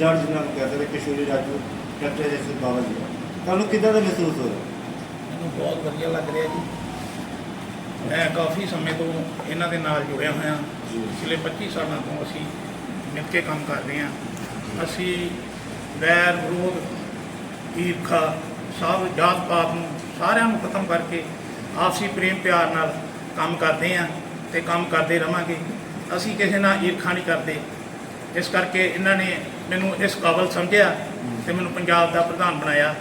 ਜੜ ਜਿਨ੍ਹਾਂ ਨੂੰ ਕਹਿੰਦੇ ਨੇ ਕਿਸ਼ੋਰੀ ਰਾਜੂ ਡਾਕਟਰ ਜੈਸੇ ਬਾਬਾ ਜੀ। ਤੁਹਾਨੂੰ ਕਿੱਦਾਂ ਦਾ ਮਹਿਸੂਸ ਹੋ ਰਿਹਾ? ਮੈਨੂੰ ਬਹੁਤ ਵਧੀਆ ਲੱਗ ਰਿਹਾ ਜੀ। ਮੈਂ ਕਾਫੀ ਸਮੇਂ ਤੋਂ ਇਹਨਾਂ ਦੇ ਨਾਲ ਜੁੜਿਆ ਹੋਇਆ। ਜੀ। ਪਿਛਲੇ 25 ਸਾਲਾਂ ਤੋਂ ਅਸੀਂ ਮਿਲ ਕੇ ਕੰਮ ਕਰ ਰਹੇ ਹਾਂ। ਅਸੀਂ ਵੈਰ ਵਿਰੋਧ ਈਰਖਾ ਸਭ ਜਾਤ ਪਾਤ ਨੂੰ ਸਾਰਿਆਂ ਨੂੰ ਖਤਮ ਕਰਕੇ ਆਪਸੀ ਪ੍ਰੇਮ ਪਿਆਰ ਨਾਲ ਕੰਮ ਕਰਦੇ ਹਾਂ ਤੇ ਕੰਮ ਕਰਦੇ ਰਵਾਂਗੇ। ਅਸੀਂ ਕਿਸੇ ਨਾਲ ਈਰਖਾ ਨਹੀਂ ਕਰਦੇ। ਇਸ ਕਰਕੇ ਇਹਨਾਂ ਨੇ ਮੈਨੂੰ ਇਸ ਕਾਬਲ ਸਮਝਿਆ ਤੇ ਮੈਨੂੰ ਪੰਜਾਬ ਦਾ ਪ੍ਰਧਾਨ ਬਣਾਇਆ।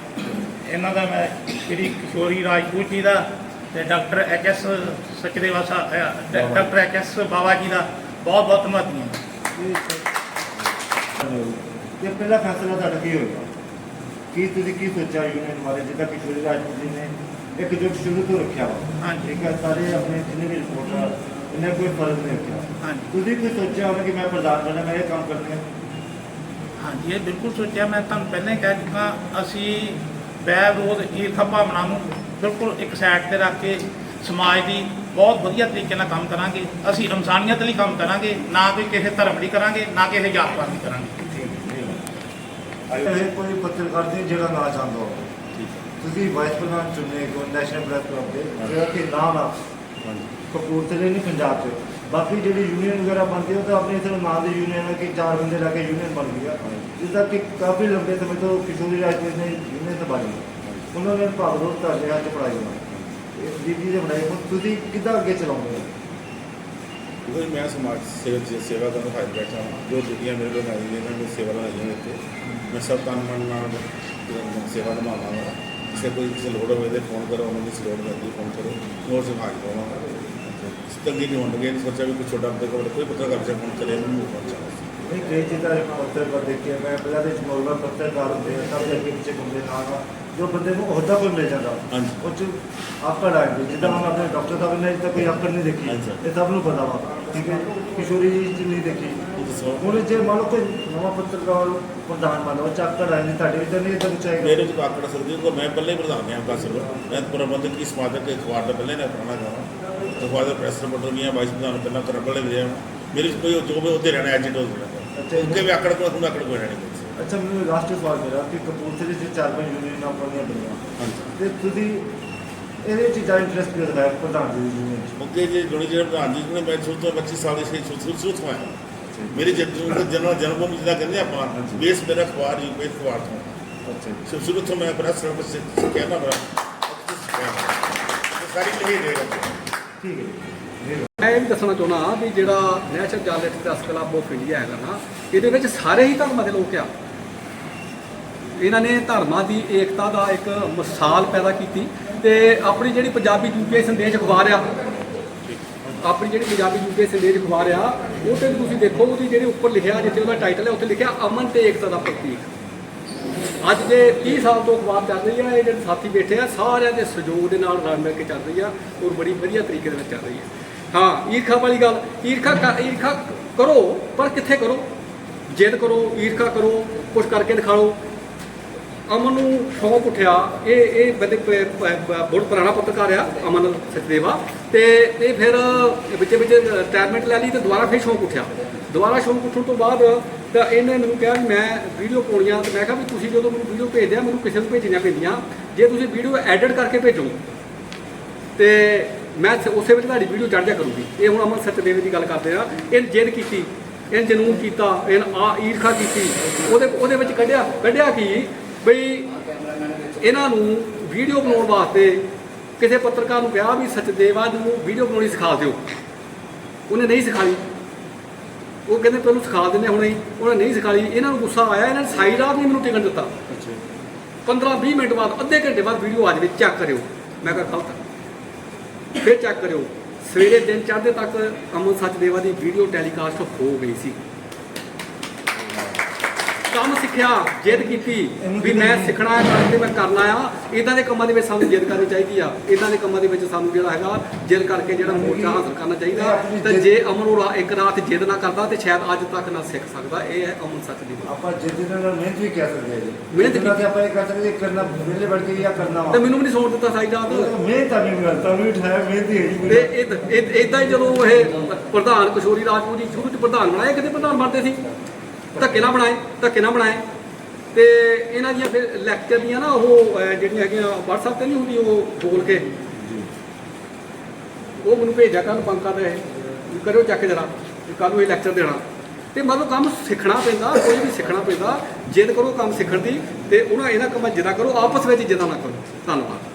ਇਹਨਾਂ ਦਾ ਮੈਂ ਸ਼੍ਰੀ ਕਿਸ਼ੋਰੀ ਰਾਜਪੂਤ ਜੀ ਦਾ ਤੇ doctor H S Sachdeva sahib doctor H S Baba ji ਦਾ ਬਹੁਤ ਬਹੁਤ ਧੰਨਵਾਦੀ ਹਾਂ। ਇਹ ਪਹਿਲਾ ਫੈਸਲਾ ਤੁਹਾਡਾ ਕੀ ਹੋਇਆ? ਕੀ ਤੁਸੀਂ ਕੀ ਸੋਚਿਆ ਯੂਨੀਅਨ ਬਾਰੇ? ਜਿੱਦਾਂ ਕਿਸ਼ੋਰੀ ਰਾਜਪੂਤ ਜੀ ਨੇ ਇੱਕ ਜੁਟ ਸ਼ੁਰੂ ਤੋਂ ਰੱਖਿਆ ਵਾ। ਹਾਂਜੀ। ਹੈ ਸਾਰੇ ਆਪਣੇ ਜਿੰਨੇ ਵੀ ਰਿਪੋਰਟਰ ਇਹਨਾਂ ਕੋਈ ਫ਼ਰਕ ਨਹੀਂ ਰੱਖਿਆ। ਹਾਂਜੀ। ਤੁਸੀਂ ਕੋਈ ਸੋਚਿਆ ਹੋਣਾ ਕਿ ਮੈਂ ਪ੍ਰਧਾਨ ਬਣਾ ਮੈਂ ਇਹ ਕੰਮ ਕਰਨਾ ਹੈ? ਹਾਂਜੀ ਇਹ ਬਿਲਕੁਲ ਸੋਚਿਆ ਮੈਂ ਤੁਹਾਨੂੰ ਪਹਿਲਾਂ ਹੀ ਕਹਿ ਚੁੱਕਾ ਅਸੀਂ ਵਿਰੋਧ ਈਰਖਾ ਭਾਵਨਾ ਨੂੰ ਬਿਲਕੁਲ ਇੱਕ ਸਾਈਡ ਤੇ ਰੱਖ ਕੇ ਸਮਾਜ ਦੀ ਬਹੁਤ ਵਧੀਆ ਤਰੀਕੇ ਨਾਲ ਕੰਮ ਕਰਾਂਗੇ। ਅਸੀਂ ਇਨਸਾਨੀਅਤ ਲਈ ਕੰਮ ਕਰਾਂਗੇ ਨਾ ਕੋਈ ਕਿਸੇ ਧਰਮ ਲਈ ਕਰਾਂਗੇ ਨਾ ਕਿਸੇ ਜਾਤ ਪਾਤ ਲਈ ਕਰਾਂਗੇ। ਇਹ ਕੋਈ ਪੱਤਰਕਾਰ ਦੀ ਜਿਹੜਾ ਨਾ ਚਾਹੁੰਦਾ ਹੋਵੇ। ਤੁਸੀਂ ਵਾਈਸ ਪ੍ਰਧਾਨ ਚੁਣੇ ਕੋ ਨੈਸ਼ਨਲ ਪ੍ਰੈਸ ਕਲੱਬ ਦੇ। ਜਿਹੜਾ ਕਿ ਨਾਮ ਆ ਕਪੂਰਥਲੇ ਨਹੀਂ ਪੰਜਾਬ 'ਚ। ਬਾਕੀ ਜਿਹੜੀ ਯੂਨੀਅਨ ਵਗੈਰਾ ਬਣਦੀ ਉਹ ਤਾਂ ਆਪਣੇ ਇੱਥੇ ਨਾਮ ਦੀ ਯੂਨੀਅਨ ਹੈ ਕਿ ਚਾਰ ਬੰਦੇ ਲਾ ਕੇ ਯੂਨੀਅਨ ਬਣ ਗਈ ਆ। ਜਿੱਦਾਂ ਕਿ ਕਾਫੀ ਲੰਬੇ ਸਮੇਂ ਤੋਂ ਕਿਸ਼ੋਰੀ ਰਾਜਪੂਤ ਨੇ ਯੂਨੀਅਨ ਸੰਭਾਲੀ ਉਹਨਾਂ ਨੇ ਭਾਗ ਰੋਜ਼ ਤੁਹਾਡੇ ਹੱਥ ਪੜਾਈ ਹੋਣਾ ਇਹ ਦੀਦੀ ਦੇ ਬਣਾਈ ਹੁਣ ਤੁਸੀਂ ਕਿੱਦਾਂ ਅੱਗੇ ਚਲਾਉਂਦੇ ਚਲਾਉਂਗੇ ਕਿਉਂਕਿ ਮੈਂ ਸਮਾਜ ਸੇਵਾ ਦੀ ਸੇਵਾ ਕਰਨ ਖਾਈ ਬੈਠਾ ਹਾਂ ਜੋ ਦੁਨੀਆ ਮੇਰੇ ਕੋਲ ਆਈ ਹੈ ਮੈਂ ਸੇਵਾ ਲਈ ਹਾਂ ਇੱਥੇ। ਮੈਂ ਸਭ ਤਨ ਮਨ ਨਾਲ ਸੇਵਾ ਨਿਭਾਵਾਂਗਾ। ਵਾ ਕਿਸੇ ਕੋਈ ਕਿਸੇ ਲੋੜ ਹੋਵੇ ਤੇ ਫੋਨ ਕਰੋ, ਉਹਨਾਂ ਦੀ ਲੋੜ ਮਿਲਦੀ ਫੋਨ ਕਰੋ। ਹੋਰ ਸਮਾਜ ਪਾਵਾਂਗਾ। ਤੰਗੀ ਨਹੀਂ ਹੋਣਗੇ ਨਹੀਂ ਸੋਚਿਆ ਵੀ ਕੋਈ ਛੋਟਾ ਆਪਣੇ ਕੋਲ ਕੋਈ ਪੱਤਰਕਾਰ ਸੇ ਫੋਨ ਕਰੇ ਮੈਨੂੰ ਪਹੁੰਚਾਓ ਨਹੀਂ ਕਈ ਚੀਜ਼ਾਂ ਪੱਤਰ ਪਰ ਦੇਖਿਆ ਮੈਂ ਪਹਿਲਾਂ ਦੇ ਜਮੋਲਵਾ ਪੱਤਰਕਾਰ ਹੁੰਦੇ ਆ ਸਭ ਦੇ ਅੱਗੇ ਪਿੱਛੇ ਘੁੰਮਦੇ ਨਾਲ ਆ ਜੋ ਬੰਦੇ ਨੂੰ ਅਹੁਦਾ ਕੋਈ ਮਿਲ ਜਾਂਦਾ। ਹਾਂਜੀ। ਉਹ ਚ ਆਕੜ ਆ ਗਈ ਜਿੱਦਾਂ ਹੁਣ ਆਪਣੇ ਡਾਕਟਰ ਸਾਹਿਬ ਨੇ ਤਾਂ ਕੋਈ ਆਕੜ ਨਹੀਂ ਦੇਖੀ ਹਾਂਜੀ। ਇਹ ਸਭ ਨੂੰ ਪਤਾ ਵਾ ਠੀਕ ਹੈ? ਕਿਸ਼ੋਰੀ ਜੀ ਚ ਨਹੀਂ ਦੇਖੀ। ਉਹ ਦੱਸੋ ਹੁਣ ਜੇ ਮੰਨ ਲਓ ਕੋਈ ਨਵਾਂ ਪੱਤਰਕਾਰ ਪ੍ਰਧਾਨ ਮੰਨ ਲਓ ਚੱਕੜ ਆ ਨਹੀਂ ਤੁਹਾਡੇ ਇਦਾਂ ਨਹੀਂ ਇਦਾਂ ਚਾਹੀਦਾ ਮੇਰੇ ਚ ਆਕੜ ਸਕਦੇ ਹੋ ਮੈਂ ਪਹਿਲੇ ਹੀ ਪ੍ਰਧਾਨ ਹਾਂ ਕਾਸਰ ਮੈਂ ਪ੍ਰਬੰਧਕ ਕੀ ਸਮਾਜਕ ਅਖਬਾਰ ਦਾ ਪਹਿਲੇ ਨੇ ਆਪਣਾ ਗਾਣਾ ਅਖਬਾਰ ਦਾ ਪ੍ਰੈਸ ਰਿਪੋਰਟਰ ਵੀ ਹਾਂ ਵਾਈਸ ਪ੍ਰਧਾਨ ਪਹਿਲਾਂ ਕਰਨ ਵਾਲੇ ਵੀ ਹਾਂ ਮੇਰੇ ਕੋਈ ਜੋ ਵੀ ਉਹਦੇ ਰਹਿਣਾ ਐਜਿਟ ਹੋ ਅੱਛਾ, ਜਾਣਾ ਉੱਤੇ ਵੀ ਆਕੜ ਕੋਈ ਹੁਣ ਆਕੜ ਕੋਈ ਰਹਿਣੀ ਅੱਛਾ ਮੈਨੂੰ ਲਾਸਟ ਸਵਾਲ ਮੇਰਾ ਕਿ ਕਪੂਰਥਲੇ ਚ ਚਾਰ ਪੰਜ ਯੂਨੀਅਨ ਬਣੀਆਂ। ਹਾਂਜੀ। ਤੇ ਤੁਸੀਂ ਇਹਦੇ ਵਿੱਚ ਜ਼ਿਆਦਾ ਇੰਟਰਸਟ ਕਿਉਂ ਦਿਖਾਇਆ ਪ੍ਰਧਾਨ ਜੀ ਦੀ ਚ ਮੁੱਕੇ ਜੇ ਜੁੜੀ ਜਿਹੜੇ ਪ੍ਰਧਾਨ ਜੀ ਨੇ ਮੈਂ ਸ਼ੁਰੂ ਤੋਂ 25 ਸਾਲ ਦੇ ਸ਼ੁਰੂ ਸ਼ੁਰੂ ਤੋਂ ਆਇਆ ਮੇਰੀ ਜਨਮ ਜਨਮ ਜਨਮ ਜਿੱਦਾਂ ਕਹਿੰਦੇ ਆਪਾਂ। ਬੇਸ ਮੇਰਾ ਅਖਬਾਰ ਹੀ ਬੇਸ ਅਖਬਾਰ ਤੋਂ। ਅੱਛਾ ਜੀ। ਸ਼ੁਰੂ ਤੋਂ ਮੈਂ ਪ੍ਰੈਸ ਸਰਵਿਸ ਸਿੱਖਿਆ ਨਾ ਇਹ ਸਾਰੀ ਲਈ ਦੇ ਰਿਹਾ ਠੀਕ ਹੈ ਮੈਂ ਇਹ ਵੀ ਦੱਸਣਾ ਚਾਹੁੰਦਾ ਵੀ ਜਿਹੜਾ national journalist press club of India ਹੈਗਾ ਨਾ, ਇਹਦੇ ਵਿੱਚ ਸਾਰੇ ਹੀ ਧਰਮਾਂ ਦੇ ਲੋਕ ਆ। ਇਹਨਾਂ ਨੇ ਧਰਮਾਂ ਦੀ ਏਕਤਾ ਦਾ ਇੱਕ ਮਿਸਾਲ ਪੈਦਾ ਕੀਤੀ ਤੇ ਆਪਣੀ ਜਿਹੜੀ ਪੰਜਾਬੀ ਯੂਕੇ ਸੰਦੇਸ਼ ਅਖਬਾਰ ਆ, ਆਪਣੀ ਜਿਹੜੀ ਪੰਜਾਬੀ ਯੂਕੇ ਸੰਦੇਸ਼ ਅਖਬਾਰ ਆ, ਉਹ ਤੇ ਤੁਸੀਂ ਦੇਖੋ, ਉਹਦੀ ਜਿਹੜੇ ਉੱਪਰ ਲਿਖਿਆ, ਜਿੱਥੇ ਉਹਦਾ ਟਾਈਟਲ ਹੈ ਉੱਥੇ ਲਿਖਿਆ ਅਮਨ ਤੇ ਏਕਤਾ ਦਾ ਪ੍ਰਤੀਕ। ਅੱਜ ਦੇ 30 ਸਾਲ ਤੋਂ ਅਖਬਾਰ ਚੱਲ ਰਹੀ ਆ, ਇਹ ਜਿਹੜੇ ਸਾਥੀ ਬੈਠੇ ਆ, ਸਾਰਿਆਂ ਦੇ ਸਹਿਯੋਗ ਦੇ ਨਾਲ ਰਲ ਮਿਲ ਕੇ ਚੱਲ ਰਹੀ ਆ ਔਰ ਬੜੀ ਵਧੀਆ ਤਰੀਕੇ ਦੇ ਨਾਲ ਚੱਲ ਰਹੀ ਆ। ਹਾਂ, ਈਰਖਾ ਵਾਲੀ ਗੱਲ, ਈਰਖਾ ਕ- ਈਰਖਾ ਕਰੋ, ਪਰ ਕਿੱਥੇ ਕਰੋ? ਜਿੱਦ ਕਰੋ, ਈਰਖਾ ਕਰੋ ਕੁਝ ਕਰਕੇ ਦਿਖਾਓ। ਅਮਨ ਨੂੰ ਸ਼ੌਂਕ ਉੱਠਿਆ। ਇਹ ਇਹ ਬੰਦੇ ਪ- ਬਹੁਤ ਪੁਰਾਣਾ ਪੱਤਰਕਾਰ ਆ, ਅਮਨ ਸਚਦੇਵਾ। ਤੇ ਇਹ ਫਿਰ ਵਿੱਚ ਵਿੱਚ ਰਿਟਾਇਰਮੈਂਟ ਲੈ ਲਈ ਤੇ ਦੁਬਾਰਾ ਫਿਰ ਸ਼ੌਂਕ ਉੱਠਿਆ। ਦੁਬਾਰਾ ਸ਼ੌਂਕ ਉੱਠਣ ਤੋਂ ਬਾਅਦ ਤਾਂ ਇਹਨੇ ਮੈਨੂੰ ਕਿਹਾ ਵੀ ਮੈਂ ਵੀਡੀਓ ਪਾਉਣੀਆਂ ਤੇ ਮੈਂ ਕਿਹਾ ਵੀ ਤੁਸੀਂ ਜਦੋਂ ਮੈਨੂੰ ਵੀਡੀਓ ਭੇਜਦੇ ਆ, ਮੈਨੂੰ ਕਿਸੇ ਨੂੰ ਭੇਜਣੀਆਂ ਪੈਂਦੀਆਂ ਜੇ ਤੁਸੀਂ ਵੀਡੀਓ ਐਡਿਟ ਕਰਕੇ ਭੇਜੋ, ਤੇ ਮੈਂ ਉਸੇ ਵਿੱਚ ਤੁਹਾਡੀ ਵੀਡੀਓ ਚੜ ਜਾ ਕਰੂੰਗੀ। ਇਹ ਹੁਣ ਅਮਨ ਸਚਦੇਵ ਦੀ ਗੱਲ ਕਰਦੇ ਆ। ਇਹ ਜਿੱਦ ਕੀਤੀ ਇਹ ਜਨੂਨ ਕੀਤਾ ਇਹ ਆ ਈਰਖਾ ਕੀਤੀ। ਉਹਦੇ ਉਹਦੇ ਵਿੱਚ ਕੱਢਿਆ ਕੱਢਿਆ ਕੀ? ਬਈ ਇਹਨਾਂ ਨੂੰ ਵੀਡੀਓ ਬਣਾਉਣ ਵਾਸਤੇ ਕਿਸੇ ਪੱਤਰਕਾਰ ਨੂੰ ਕਿਹਾ ਵੀ ਸਚਦੇਵਾ ਨੂੰ ਵੀਡੀਓ ਬਣਾਉਣੀ ਸਿਖਾ ਦਿਓ। ਉਹਨੇ ਨਹੀਂ ਸਿਖਾਈ। ਉਹ ਕਹਿੰਦੇ ਤੁਹਾਨੂੰ ਸਿਖਾ ਦਿੰਦੇ ਹੁਣੇ। ਉਹਨੇ ਨਹੀਂ ਸਿਖਾਈ। ਇਹਨਾਂ ਨੂੰ ਗੁੱਸਾ ਆਇਆ। ਇਹਨਾਂ ਨੇ ਸਾਈ ਰਾਤ ਨਹੀਂ ਮੈਨੂੰ ਟਿਕਣ ਦਿੱਤਾ। 15 20 ਮਿੰਟ ਬਾਅਦ ਅੱਧੇ ਘੰਟੇ ਬਾਅਦ ਵੀਡੀਓ ਆ ਜਾਵੇ। ਚੈੱਕ ਕਰਿਓ। ਮੈਂ ਕਿਹਾ ਗਲਤ। ਫਿਰ ਚੈੱਕ ਕਰਿਓ। ਸਵੇਰੇ ਦਿਨ ਚੜ੍ਹਦੇ ਤੱਕ ਅਮਨ ਸਚਦੇਵਾ ਦੀ ਵੀਡੀਓ ਟੈਲੀਕਾਸਟ ਹੋ ਗਈ ਸੀ। ਕੰਮ ਸਿੱਖਿਆ ਜਿੱਦ ਕੀਤੀ ਵੀ ਮੈਂ ਸਿੱਖਣਾ ਹੈ ਤੇ ਮੈਂ ਕਰਨਾ ਆ ਇਦਾਂ ਦੇ ਕੰਮਾਂ ਦੇ ਵਿੱਚ ਸਾਨੂੰ ਜਿੱਦ ਕਰਨੀ ਚਾਹੀਦੀ ਆ। ਇਦਾਂ ਦੇ ਕੰਮਾਂ ਦੇ ਵਿੱਚ ਸਾਨੂੰ ਜਿਹੜਾ ਹੈਗਾ ਜਿੱਦ ਕਰਕੇ ਜਿਹੜਾ ਮੋਰਚਾ ਹਾਸਲ ਕਰਨਾ ਚਾਹੀਦਾ। ਤੇ ਜੇ ਅਮਨ ਉਹ ਇੱਕ ਰਾਤ ਜਿੱਦ ਨਾ ਕਰਦਾ ਤੇ ਸ਼ਾਇਦ ਅੱਜ ਤੱਕ ਨਾ ਸਿੱਖ ਸਕਦਾ। ਇਹ ਹੈ ਅਮਨ ਸਚਦੇਵਾ ਆਪਾਂ ਜਿੱਦ ਨਾਲ ਮਿਹਨਤ ਵੀ ਕਹਿ ਸਕਦੇ ਜੀ। ਮਿਹਨਤ ਤੇ ਆਪਾਂ ਇਹ ਕਰ ਸਕਦੇ ਕਰਨਾ ਵਿਹਲੇ ਬੜ ਕੇ ਜਾਂ ਕਰਨਾ ਤੇ ਮੈਨੂੰ ਵੀ ਨਹੀਂ ਸੌਣ ਦਿੱਤਾ ਸਾਈ ਰਾਤ ਮਿਹਨਤ ਆ ਗੱਲ ਤੁਹਾਨੂੰ ਵੀ ਠਾਇਆ ਮਿਹਨਤ ਹੀ ਹੈ ਜੀ ਤੇ ਇਦਾਂ ਹੀ ਜਦੋਂ ਇਹ ਪ੍ਰਧਾਨ ਕਿਸ਼ੋਰੀ ਰਾਜਪੂਤ ਜੀ ਸ਼ੁਰੂ ਚ ਪ੍ਰਧਾਨ ਬਣਾਏ ਕਿਤੇ ਪ੍ਰਧਾਨ ਬਣਦੇ ਸੀ? ਧੱਕੇ ਨਾ ਬਣਾਏ, ਧੱਕੇ ਨਾ ਬਣਾਏ। ਤੇ ਇਹਨਾਂ ਦੀਆਂ ਫਿਰ ਲੈਕਚਰ ਦੀਆਂ ਨਾ ਉਹ ਜਿਹੜੀਆਂ ਹੈਗੀਆਂ WhatsApp ਤੇ ਨਹੀਂ ਹੁੰਦੀ ਉਹ ਬੋਲ ਕੇ। ਉਹ ਮੈਨੂੰ ਭੇਜਿਆ ਕੱਲ ਬੰਦ ਕਰ ਰਹੇ ਕਰਿਓ ਚੱਕ ਜਰਾ ਕੱਲ ਨੂੰ ਇਹ ਲੈਕਚਰ ਦੇਣਾ। ਤੇ ਮਤਲਬ ਕੰਮ ਸਿੱਖਣਾ ਪੈਂਦਾ, ਕੋਈ ਵੀ ਸਿੱਖਣਾ ਪੈਂਦਾ, ਜਿੱਦ ਕਰੋ ਕੰਮ ਸਿੱਖਣ ਦੀ, ਤੇ ਉਹਨਾਂ ਇਹਨਾਂ ਕੰਮਾਂ 'ਚ ਜਿੱਦਾਂ ਕਰੋ, ਆਪਸ ਵਿੱਚ ਜਿੱਦਾਂ ਨਾ ਕਰੋ। ਧੰਨਵਾਦ।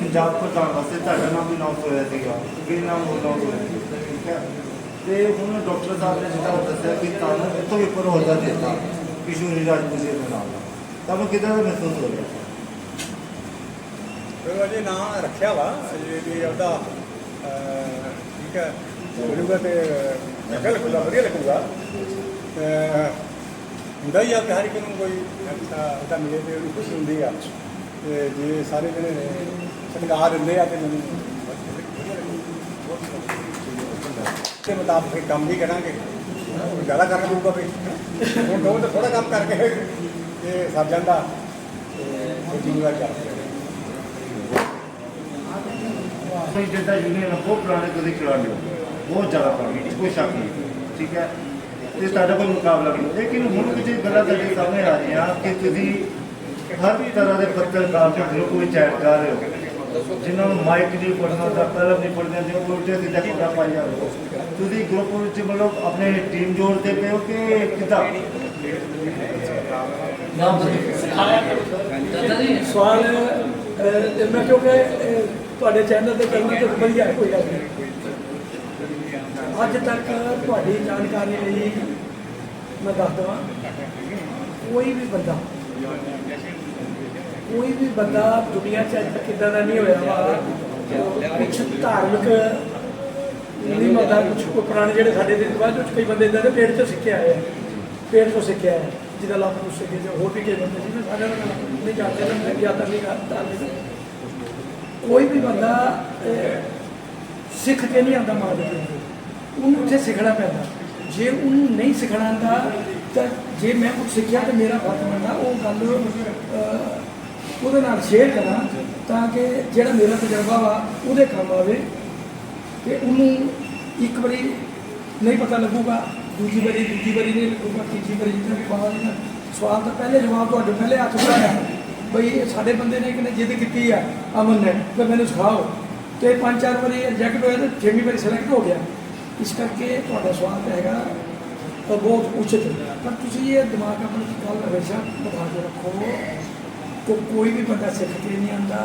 ਪੰਜਾਬ ਪ੍ਰਧਾਨ ਵਾਸਤੇ ਤੁਹਾਡਾ ਨਾਮ ਵੀ ਅਨਾਉਂਸ ਹੋਇਆ ਸੀਗਾ। ਵੀ ਨਾਮ ਹੋਇਆ ਠੀਕ ਹੈ। ਤੇ ਹੁਣ ਡਾਕਟਰ ਸਾਹਿਬ ਨੇ ਜਿੱਦਾਂ ਦੱਸਿਆ ਕਿ ਤੁਹਾਨੂੰ ਇੱਥੋਂ ਵੀ ਉੱਪਰ ਹੋਦਾ ਦਿੱਤਾ ਕਿਸ਼ੋਰੀ ਰਾਜਪੂਤ ਦੇ ਨਾਮ ਦਾ ਤੁਹਾਨੂੰ ਕਿਦਾਂ ਦਾ ਮਹਿਸੂਸ ਹੋ ਰਿਹਾ? ਫਿਰ ਅਜੇ ਨਾਂ ਰੱਖਿਆ ਵਾ, ਅਜੇ ਵੀ ਉਹਦਾ ਠੀਕ ਹੈ, ਮਿਲੂਗਾ ਤੇ ਲੱਗਿਆ ਲੱਗੂਗਾ, ਵਧੀਆ ਲੱਗੂਗਾ। ਹੁੰਦਾ ਹੀ ਆ ਕਿ ਹਰ ਇੱਕ ਨੂੰ ਕੋਈ ਅੱਛਾ ਉਹਦਾ ਮਿਲੇ ਤੇ ਉਹਨੂੰ ਖੁਸ਼ੀ ਹੁੰਦੀ ਆ। ਤੇ ਜੇ ਸਾਰੇ ਜਿਹੜੇ ਸਤਿਕਾਰ ਦਿੰਦੇ ਆ ਤੇ ਮੈਨੂੰ ਤੇ ਮੁਤਾਬਕ ਫਿਰ ਕੰਮ ਵੀ ਕਰਾਂਗੇ। ਜ਼ਿਆਦਾ ਕਰਨਾ ਪਊਗਾ ਫਿਰ ਹੁਣ ਕਹੋ ਤਾਂ ਥੋੜਾ ਕੰਮ ਕਰਕੇ ਤੇ ਸਰ ਜਾਂਦਾ ਤੇ ਫਿਰ ਚੱਲਦੀ ਆਪਣੀ ਜਨਤਾ ਯੂਨੀਅਨ ਨਾਲ ਬਹੁਤ ਪੁਰਾਣੇ ਤੁਸੀਂ ਖਿਡਾਰੀ ਹੋ ਬਹੁਤ ਜ਼ਿਆਦਾ ਪੁਰਾਣੀ ਕੋਈ ਸ਼ੱਕ ਨਹੀਂ। ਠੀਕ ਹੈ? ਤੇ ਸਾਡਾ ਕੋਈ ਮੁਕਾਬਲਾ ਨਹੀਂ। ਲੇਕਿਨ ਹੁਣ ਕੁਝ ਗੱਲਾਂ ਤੁਹਾਡੇ ਸਾਹਮਣੇ ਆ ਰਹੀਆਂ ਕਿ ਤੁਸੀਂ ਹਰ ਵੀ ਤਰ੍ਹਾਂ ਦੇ ਪੱਤਰਕਾਰ ਤੇ ਗਰੁੱਪ ਵਿੱਚ ਕਰ ਰਹੇ ਹੋ ਜਿਨ੍ਹਾਂ ਨੂੰ ਮਾਈਕ ਨਹੀਂ ਪੜਨਾ ਦਾ ਕਲਮ ਨਹੀਂ ਪੜਨਾ ਤੇ ਉਹ ਉਲਟੇ ਸਿੱਧਾ ਕਿੱਦਾਂ ਪਾਈ ਜਾ ਰਹੇ ਹੋ ਤੁਸੀਂ ਗਰੁੱਪ ਵਿੱਚ ਮਤਲਬ ਆਪਣੇ ਟੀਮ ਜੋੜਦੇ ਪਏ ਹੋ ਕਿ ਕਿੱਦਾਂ? ਸਵਾਲ ਅਹ, ਮੈਂ ਕਿਉਂਕਿ ਤੁਹਾਡੇ ਚੈਨਲ ਤੇ ਕਰਨਾ ਤਾਂ ਵਧੀਆ ਹੈ, ਕੋਈ ਗੱਲ ਨਹੀਂ। ਅੱਜ ਤੱਕ ਤੁਹਾਡੀ ਜਾਣਕਾਰੀ ਲਈ ਮੈਂ ਦੱਸ ਦਵਾਂ ਕੋਈ ਵੀ ਬੰਦਾ ਕੋਈ ਵੀ ਬੰਦਾ ਦੁਨੀਆ 'ਚ ਅੱਜ ਤੱਕ ਇਦਾਂ ਦਾ ਨਹੀਂ ਹੋਇਆ ਵਾ। ਕੁਝ ਧਾਰਮਿਕ ਨਹੀਂ ਮਤਦਾ ਕੁਝ ਕੋ ਪੁਰਾਣੇ ਜਿਹੜੇ ਸਾਡੇ ਦੇ ਰਿਵਾਜ ਵਿੱਚ ਕਈ ਬੰਦੇ ਇਦਾਂ ਦੇ ਪੇੜ ਤੋਂ ਸਿੱਖਿਆ ਆਏ ਪੇੜ ਤੋਂ ਸਿੱਖਿਆ ਹੈ ਜਿਹਦਾ ਲਾਭ ਨੂੰ ਸਿੱਖੇ ਜੋ ਹੋਰ ਵੀ ਕਈ ਬੰਦੇ ਜਿਹਨੇ ਸਾਡੇ ਨਾਲ ਨਹੀਂ ਜਾਣਦੇ ਨਾ ਮੈਂ ਜ਼ਿਆਦਾ ਨਹੀਂ ਕਰਦਾ ਕੋਈ ਵੀ ਬੰਦਾ ਸਿੱਖ ਕੇ ਨਹੀਂ ਆਉਂਦਾ ਮਾਂ ਦੇ ਉਹਨੂੰ ਉੱਥੇ ਸਿੱਖਣਾ ਪੈਂਦਾ। ਜੇ ਉਹਨੂੰ ਨਹੀਂ ਸਿੱਖਣਾ ਆਉਂਦਾ, ਤਾਂ ਜੇ ਮੈਂ ਕੁਝ ਸਿੱਖਿਆ ਤੇ ਮੇਰਾ ਫਰਜ਼ ਬਣਦਾ, ਉਹ ਗੱਲ ਉਹਦੇ ਨਾਲ ਸ਼ੇਅਰ ਕਰਾਂ ਤਾਂ ਕਿ ਜਿਹੜਾ ਮੇਰਾ ਤਜਰਬਾ ਵਾ ਉਹਦੇ ਕੰਮ ਆਵੇ ਤੇ ਉਹਨੂੰ ਇੱਕ ਵਾਰੀ ਨਹੀਂ ਪਤਾ ਲੱਗੂਗਾ, ਦੂਜੀ ਵਾਰੀ ਦੂਜੀ ਵਾਰੀ ਨਹੀਂ ਲੱਗੂਗਾ, ਤੀਜੀ ਵਾਰੀ ਜਿੱਦਾਂ ਵੀ ਬਾਅਦ ਨਾ। ਸਵਾਲ ਤਾਂ ਪਹਿਲੇ ਜਵਾਬ ਤੁਹਾਡੇ ਪਹਿਲੇ ਹੱਥ ਬਣਾਇਆ ਬਈ ਇਹ ਸਾਡੇ ਬੰਦੇ ਨੇ ਕਿਨੇ ਜਿੱਦ ਕੀਤੀ ਆ, ਅਮਨ ਨੇ ਕਿ ਮੈਨੂੰ ਸਿਖਾਓ। ਤੇ ਪੰਜ ਚਾਰ ਵਾਰੀ ਰਿਜੈਕਟ ਹੋਇਆ ਤੇ ਛੇਵੀਂ ਵਾਰੀ ਸਿਲੈਕਟ ਹੋ ਗਿਆ। ਇਸ ਕਰਕੇ ਤੁਹਾਡਾ ਸਵਾਲ ਹੈਗਾ ਤਾਂ ਬਹੁਤ ਉਚਿਤ। ਪਰ ਤੁਸੀਂ ਇਹ ਦਿਮਾਗ ਆਪਣੇ ਗੱਲ ਹਮੇਸ਼ਾ ਬਿਠਾ ਕੇ ਰੱਖੋ। ਕਿ ਕੋਈ ਵੀ ਬੰਦਾ ਸਿੱਖ ਕੇ ਨਹੀਂ ਆਉਂਦਾ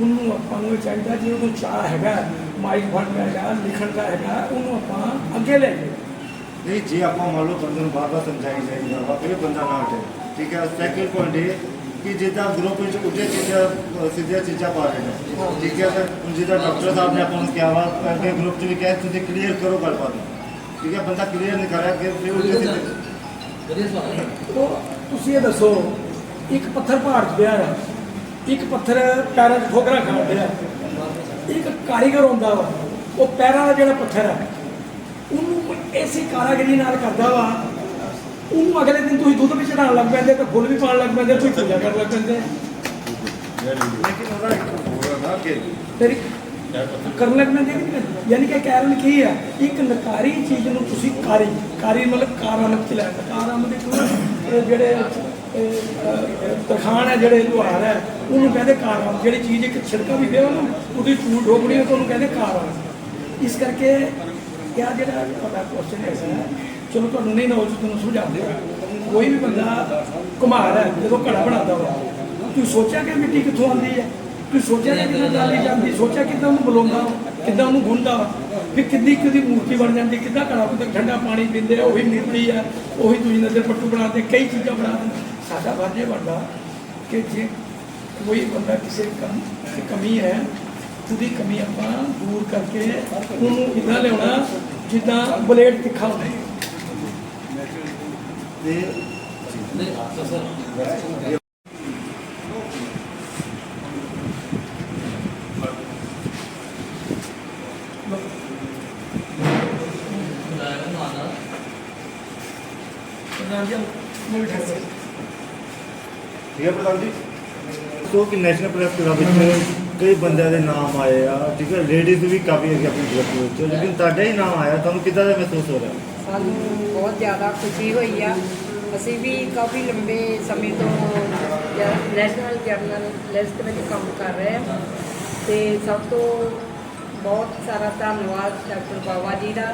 ਉਹਨੂੰ ਆਪਾਂ ਨੂੰ ਚਾਹੀਦਾ ਜੇ ਉਹਨੂੰ ਚਾਹ ਹੈਗਾ ਮਾਈਕ ਫੜਨ ਦਾ ਹੈਗਾ ਲਿਖਣ ਦਾ ਹੈਗਾ ਉਹਨੂੰ ਆਪਾਂ ਅੱਗੇ ਲੈ ਜਾਈਏ। ਨਹੀਂ ਜੇ ਆਪਾਂ ਮੰਨ ਲਓ ਬੰਦੇ ਨੂੰ ਬਾਰ-ਬਾਰ ਸਮਝਾਈ ਜਾਈਦਾ ਵਾ ਇਹ ਬੰਦਾ ਨਾ ਹਟੇ ਠੀਕ ਹੈ? ਸੈਕਿੰਡ ਪੁਆਇੰਟ ਇਹ ਕਿ ਜਿੱਦਾਂ ਗਰੁੱਪ ਵਿੱਚ ਉੱਚੇ ਚੀਜ਼ਾਂ ਸਿੱਧੀਆਂ ਚੀਜ਼ਾਂ ਪਾ ਰਹੇ ਨੇ ਠੀਕ ਹੈ? ਸਰ ਹੁਣ ਜਿੱਦਾਂ ਡਾਕਟਰ ਸਾਹਿਬ ਨੇ ਆਪਾਂ ਨੂੰ ਕਿਹਾ ਵਾ ਅੱਗੇ ਗਰੁੱਪ 'ਚ ਵੀ ਕਿਹਾ ਤੁਸੀਂ ਕਲੀਅਰ ਕਰੋ ਗੱਲਬਾਤ ਠੀਕ ਹੈ? ਬੰਦਾ ਕਲੀਅਰ ਨਹੀਂ ਕਰ ਰਿਹਾ ਕਿ ਫਿਰ ਸਿੱਧੇ ਉਹ ਤੁਸੀਂ ਇਹ ਦੱਸੋ ਇੱਕ ਪੱਥਰ ਪਹਾੜ 'ਚ ਪਿਆ ਹੈ ਇੱਕ ਪੱਥਰ ਪੈਰਾਂ 'ਚ ਠੋਕਰਾਂ ਖਾਣ ਡਿਆ ਇੱਕ ਕਾਰੀਗਰ ਹੁੰਦਾ ਵਾ। ਉਹ ਪੈਰਾਂ ਦਾ ਜਿਹੜਾ ਪੱਥਰ ਹੈ ਉਹਨੂੰ ਐਸੀ ਕਾਰਾਗਰੀ ਨਾਲ ਕਰਦਾ ਵਾ ਉਹਨੂੰ ਅਗਲੇ ਦਿਨ ਤੁਸੀਂ ਦੁੱਧ ਵੀ ਚੜਾਉਣ ਲੱਗ ਪੈਂਦੇ ਤੇ ਫੁੱਲ ਵੀ ਪਾਉਣ ਲੱਗ ਪੈਂਦੇ ਤੁਸੀਂ ਪੂਜਾ ਕਰਨ ਲੱਗ ਪੈਂਦੇ। ਲੇਕਿਨ ਉਹਦਾ ਇੱਕ ਹੋਰ ਨਾ ਕਿ ਤੇਰੀ ਕਰਨ ਲੱਗਣਾ ਪੈਂਦੇ ਯਾਨੀ ਕਿ ਕਾਰਨ ਕੀ ਹੈ ਇੱਕ ਨਕਾਰੀ ਚੀਜ਼ ਨੂੰ ਤੁਸੀਂ ਕਾਰੀ ਕਾਰੀ ਮਤਲਬ ਕਾਰਾਮਤ ਚ ਲੈਣਾ ਕਾਰਾਮਤ ਇੱਕ ਇਹ ਜਿਹੜੇ ਇਹ, ਹੈ ਜਿਹੜੇ ਲੁਹਾਰ ਹੈ ਉਹਨੂੰ ਕਹਿੰਦੇ ਕਾਰਾਮਤ ਜਿਹੜੀ ਚੀਜ਼ ਇੱਕ ਛਿੜਕਾ ਵੀ ਪਿਆ ਉਹਨੂੰ ਉਹਦੀ ਟੂਲ ਠੋਕਣੀ ਹੈ ਤਾਂ ਉਹਨੂੰ ਕਹਿੰਦੇ ਕਾਰਾਮਤ ਇਸ ਕਰਕੇ ਕਿਆ ਜਿਹੜਾ ਤੁਹਾਡਾ ਕੁਐਸਚਨ ਹੈ ਚਲੋ ਤੁਹਾਨੂੰ ਨਹੀਂ ਨੌਲੇਜ ਤੁਹਾਨੂੰ ਸਮਝਾ ਦਿਓ ਕੋਈ ਵੀ ਬੰਦਾ ਕੁਮਾਰ ਹੈ ਜਦੋਂ ਘੜਾ ਬਣਾਉਂਦਾ ਵਾ ਤੁਸੀਂ ਸੋਚਿਆ ਕਿ ਮਿੱਟੀ ਕਿੱਥੋਂ ਆਉਂਦੀ ਹੈ ਤੁਸੀਂ ਸੋਚਿਆ ਕਿ ਕਿੱਦਾਂ ਡਾਲੀ ਜਾਂਦੀ ਸੋਚਿਆ ਕਿੱਦਾਂ ਉਹਨੂੰ ਬੁਲਾਉਂਦਾ ਕਿੱਦਾਂ ਉਹਨੂੰ ਗੁੰਦਾ ਵੀ ਕਿੱਦੀ ਕਿੱਦੀ ਮੂਰਤੀ ਬਣ ਜਾਂਦੀ ਕਿੱਦਾਂ ਘੜਾ ਉੱਤੇ ਠੰਡਾ ਪਾਣੀ ਪੀਂਦੇ ਆ ਉਹੀ ਮਿੱਟੀ ਆ ਉਹੀ ਤੁਸੀਂ ਨਜ਼ਰ ਪੱਟੂ ਬਣਾਉਂਦੇ ਕਈ ਚੀਜ਼ਾਂ ਬਣਾ ਦਿੰਦੇ। ਸਾਡਾ ਫਰਜ਼ ਇਹ ਬਣਦਾ ਕਿ ਜੇ ਕੋਈ ਬੰਦਾ ਕਿਸੇ ਕੰਮ ਦੀ ਕਮੀ ਹੈ ਉਹਦੀ ਕਮੀ ਆਪਾਂ ਦੂਰ ਕਰਕੇ ਉਹਨੂੰ ਇਦਾਂ ਲਿਆਉਣਾ ਜਿੱਦਾਂ ਬਲੇਡ ਤਿੱਖਾ ਹੋਵੇ। ਤੇ ਪ੍ਰਧਾਨ ਜੀ ਮੈਂ ਵੀ ਠਹਿਰ ਠੀਕ ਹੈ ਪ੍ਰਧਾਨ ਜੀ? ਸੋ ਕਿ ਨੈਸ਼ਨਲ ਪ੍ਰੈਸ ਕਲੱਬ ਵਿੱਚ ਕਈ ਬੰਦਿਆਂ ਦੇ ਨਾਮ ਆਏ ਆ, ਠੀਕ ਹੈ? ਲੇਡੀਜ਼ ਵੀ ਕਾਫੀ ਹੈਗੀ ਆਪਣੀ ਗਰੁੱਪ ਵਿੱਚ। ਲੇਕਿਨ ਤੁਹਾਡਾ ਹੀ ਨਾਮ ਆਇਆ, ਤੁਹਾਨੂੰ ਕਿੱਦਾਂ ਦਾ ਮਹਿਸੂਸ ਹੋ ਰਿਹਾ? ਸਾਨੂੰ ਬਹੁਤ ਜ਼ਿਆਦਾ ਖੁਸ਼ੀ ਹੋਈ ਆ। ਅਸੀਂ ਵੀ ਕਾਫੀ ਲੰਬੇ ਸਮੇਂ ਤੋਂ ਨੈਸ਼ਨਲ ਜਰਨਲ ਵਿੱਚ ਕੰਮ ਕਰ ਰਹੇ ਹਾਂ ਤੇ ਸਭ ਤੋਂ ਬਹੁਤ ਸਾਰਾ ਧੰਨਵਾਦ ਡਾਕਟਰ ਬਾਬਾ ਜੀ ਦਾ।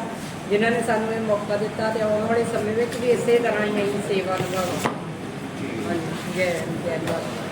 ਜਿਨ੍ਹਾਂ ਨੇ ਸਾਨੂੰ ਇਹ ਮੌਕਾ ਦਿੱਤਾ ਤੇ ਆਉਣ ਵਾਲੇ ਸਮੇਂ ਵਿੱਚ ਵੀ ਇਸੇ ਤਰ੍ਹਾਂ ਹੀ ਅਸੀਂ ਸੇਵਾ ਨਿਭਾਵਾਂਗੇ। ਹਾਂਜੀ, ਜੈ ਜੈ ਬਾਬਾ